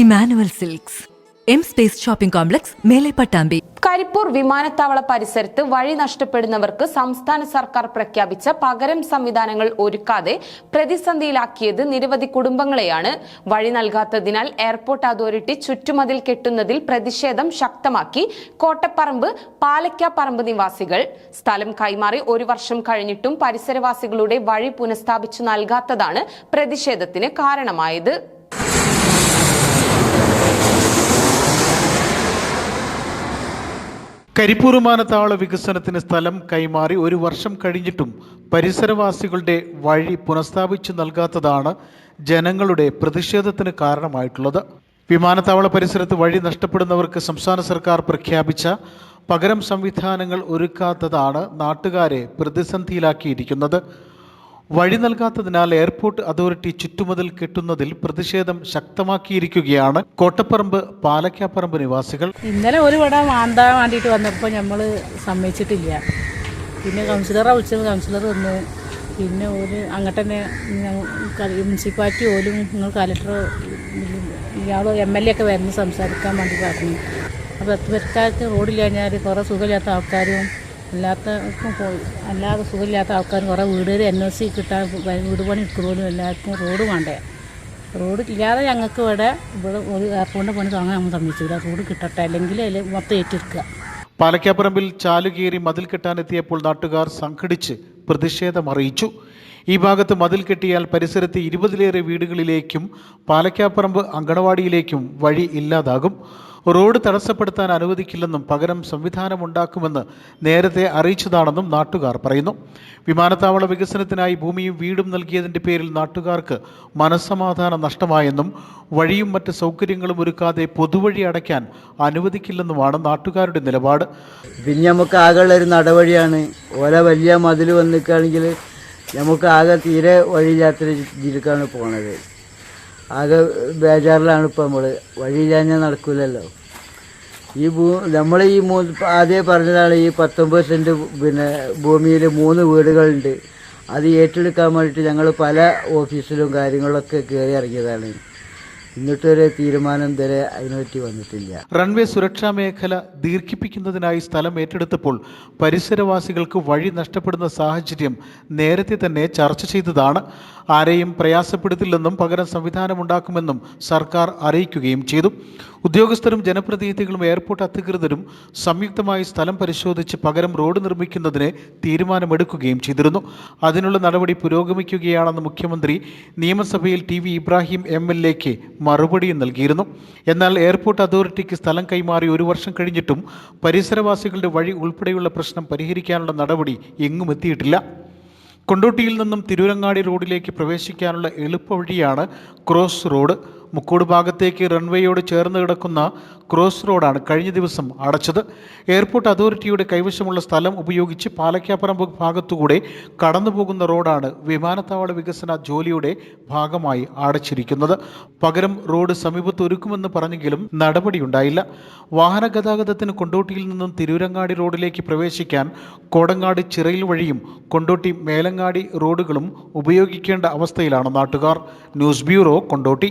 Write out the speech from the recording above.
Emmanuel silks. M space shopping complex മേലെ പട്ടാമ്പി. കരിപ്പൂർ വിമാനത്താവള പരിസരത്ത് വഴി നഷ്ടപ്പെടുന്നവർക്ക് സംസ്ഥാന സർക്കാർ പ്രഖ്യാപിച്ച പകരം സംവിധാനങ്ങൾ ഒരുക്കാതെ പ്രതിസന്ധിയിലാക്കിയത് നിരവധി കുടുംബങ്ങളെയാണ്. വഴി നൽകാത്തതിനാൽ എയർപോർട്ട് അതോറിറ്റി ചുറ്റുമതിൽ കെട്ടുന്നതിൽ പ്രതിഷേധം ശക്തമാക്കി. കോട്ടപ്പറമ്പ് പാലക്കാപ്പറമ്പ് നിവാസികൾ. സ്ഥലം കൈമാറി ഒരു വർഷം കഴിഞ്ഞിട്ടും പരിസരവാസികളുടെ വഴി പുനഃസ്ഥാപിച്ചു നൽകാത്തതാണ് പ്രതിഷേധത്തിന് കാരണമായത്. കരിപ്പൂർ വിമാനത്താവള വികസനത്തിന് സ്ഥലം കൈമാറി ഒരു വർഷം കഴിഞ്ഞിട്ടും പരിസരവാസികളുടെ വഴി പുനഃസ്ഥാപിച്ചു നൽകാത്തതാണ് ജനങ്ങളുടെ പ്രതിഷേധത്തിന് കാരണമായിട്ടുള്ളത്. വിമാനത്താവള പരിസരത്ത് വഴി നഷ്ടപ്പെടുന്നവർക്ക് സംസ്ഥാന സർക്കാർ പ്രഖ്യാപിച്ച പകരം സംവിധാനങ്ങൾ ഒരുക്കാത്തതാണ് നാട്ടുകാരെ പ്രതിസന്ധിയിലാക്കിയിരിക്കുന്നത്. വഴി നൽകാത്തതിനാൽ എയർപോർട്ട് അതോറിറ്റി ചുറ്റുമതിൽ കെട്ടുന്നതിൽ പ്രതിഷേധം ശക്തമാക്കിയിരിക്കുകയാണ് കോട്ടപ്പറമ്പ് പാലക്കാപ്പറമ്പ് നിവാസികൾ. ഇന്നലെ ഒരു വട മാന്താൻ വേണ്ടിയിട്ട് വന്നപ്പോൾ നമ്മൾ സമ്മതിച്ചിട്ടില്ല. പിന്നെ കൗൺസിലറെ വിളിച്ചത് കൗൺസിലർ വന്നു. പിന്നെ ഒരു അങ്ങോട്ട് തന്നെ മുനിസിപ്പാലിറ്റി പോലും നിങ്ങൾ കലക്ടർ ഇയാൾ എം എൽ എ ഒക്കെ വരുന്ന സംസാരിക്കാൻ വേണ്ടി പറഞ്ഞു. അപ്പോൾ എത്തുപേർക്കാർക്ക് റോഡില്ലാഞ്ഞാൽ കുറേ സുഖമില്ലാത്ത ആൾക്കാരും അല്ലാത്തവർക്കും പോയി. അല്ലാതെ സുഖമില്ലാത്ത ആൾക്കാർ കുറേ വീടുകൾ എൻ ഒ സി കിട്ടാൻ വീട് പണി എടുക്കുന്നതിനും എല്ലാവർക്കും റോഡ് വേണ്ടേ. റോഡ് ഇല്ലാതെ ഞങ്ങൾക്ക് ഇവിടെ ഇവിടെ ഒരു എയർപോർട്ടിന്റെ പണി തുടങ്ങാൻ നമ്മൾ സമ്മതിച്ചില്ല. റോഡ് കിട്ടട്ടെ അല്ലെങ്കിൽ അതിൽ മൊത്തം ഏറ്റെടുക്കുക. പാലക്കാപ്പുറമ്പിൽ ചാലുകീറി മതിൽ കെട്ടാനെത്തിയപ്പോൾ നാട്ടുകാർ സംഘടിച്ച് പ്രതിഷേധം അറിയിച്ചു. ഈ ഭാഗത്ത് മതിൽ കെട്ടിയാൽ പരിസരത്ത് ഇരുപതിലേറെ വീടുകളിലേക്കും പാലക്കാപ്പറമ്പ് അങ്കണവാടിയിലേക്കും വഴി ഇല്ലാതാകും. റോഡ് തടസ്സപ്പെടുത്താൻ അനുവദിക്കില്ലെന്നും പകരം സംവിധാനമുണ്ടാക്കുമെന്ന് നേരത്തെ അറിയിച്ചതാണെന്നും നാട്ടുകാർ പറയുന്നു. വിമാനത്താവള വികസനത്തിനായി ഭൂമിയും വീടും നൽകിയതിന്റെ പേരിൽ നാട്ടുകാർക്ക് മനസ്സമാധാനം നഷ്ടമായെന്നും വഴിയും മറ്റ് സൗകര്യങ്ങളും ഒരുക്കാതെ പൊതുവഴി അടയ്ക്കാൻ അനുവദിക്കില്ലെന്നുമാണ് നാട്ടുകാരുടെ നിലപാട്. പിന്നെ നമുക്ക് ആകെയുള്ള ഒരു നടപടിയാണ്. ഓല വലിയ മതിൽ വന്നിക്കുകയാണെങ്കിൽ നമുക്ക് ആകെ തീരെ വഴിയില്ലാത്ത ജീവിക്കാണ് പോണത്. ആകെ ബേജാറിലാണ് ഇപ്പോൾ നമ്മൾ വഴിയില്ലാഞ്ഞ നടക്കൂലല്ലോ. ഈ ഭൂ നമ്മൾ ഈ മൂ ആദ്യം പറഞ്ഞതാണ് ഈ പത്തൊമ്പത് സെന്റ് പിന്നെ ഭൂമിയിൽ മൂന്ന് വീടുകളുണ്ട്. അത് ഏറ്റെടുക്കാൻ വേണ്ടിയിട്ട് ഞങ്ങൾ പല ഓഫീസിലും കാര്യങ്ങളൊക്കെ കയറി ഇറങ്ങിയതാണ്. എന്നിട്ടൊരു തീരുമാനം വരെ അതിനെപ്പറ്റി വന്നിട്ടില്ല. റൺവേ സുരക്ഷാ മേഖല ദീർഘിപ്പിക്കുന്നതിനായി സ്ഥലം ഏറ്റെടുത്തപ്പോൾ പരിസരവാസികൾക്ക് വഴി നഷ്ടപ്പെടുന്ന സാഹചര്യം നേരത്തെ തന്നെ ചർച്ച ചെയ്തതാണ്. ആരെയും പ്രയാസപ്പെടുത്തില്ലെന്നും പകരം സംവിധാനമുണ്ടാക്കുമെന്നും സർക്കാർ അറിയിക്കുകയും ചെയ്തു. ഉദ്യോഗസ്ഥരും ജനപ്രതിനിധികളും എയർപോർട്ട് അധികൃതരും സംയുക്തമായി സ്ഥലം പരിശോധിച്ച് പകരം റോഡ് നിർമ്മിക്കുന്നതിന് തീരുമാനമെടുക്കുകയും ചെയ്തിരുന്നു. അതിനുള്ള നടപടി പുരോഗമിക്കുകയാണെന്ന് മുഖ്യമന്ത്രി നിയമസഭയിൽ T V Ibrahim M L എക്ക് മറുപടിയും നൽകിയിരുന്നു. എന്നാൽ എയർപോർട്ട് അതോറിറ്റിക്ക് സ്ഥലം കൈമാറി ഒരു വർഷം കഴിഞ്ഞിട്ടും പരിസരവാസികളുടെ വഴി ഉൾപ്പെടെയുള്ള പ്രശ്നം പരിഹരിക്കാനുള്ള നടപടി എങ്ങും എത്തിയിട്ടില്ല. കൊണ്ടോട്ടിയിൽ നിന്നും തിരൂരങ്ങാടി റോഡിലേക്ക് പ്രവേശിക്കാനുള്ള എളുപ്പവഴിയാണ് ക്രോസ് റോഡ്. മുക്കോട് ഭാഗത്തേക്ക് റൺവേയോട് ചേർന്ന് കിടക്കുന്ന ക്രോസ് റോഡാണ് കഴിഞ്ഞ ദിവസം അടച്ചത്. എയർപോർട്ട് അതോറിറ്റിയുടെ കൈവശമുള്ള സ്ഥലം ഉപയോഗിച്ച് പാലക്കാപ്പറമ്പ് ഭാഗത്തുകൂടെ കടന്നുപോകുന്ന റോഡാണ് വിമാനത്താവള വികസന ജോലിയുടെ ഭാഗമായി അടച്ചിരിക്കുന്നത്. പകരം റോഡ് സമീപത്ത് ഒരുക്കുമെന്ന് പറഞ്ഞെങ്കിലും നടപടിയുണ്ടായില്ല. വാഹന ഗതാഗതത്തിന് കൊണ്ടോട്ടിയിൽ നിന്നും തിരൂരങ്ങാടി റോഡിലേക്ക് പ്രവേശിക്കാൻ കോടങ്ങാട് ചിറയിൽ വഴിയും കൊണ്ടോട്ടി മേലങ്ങാടി റോഡുകളും ഉപയോഗിക്കേണ്ട അവസ്ഥയിലാണ് നാട്ടുകാർ. News bureau Kondotty.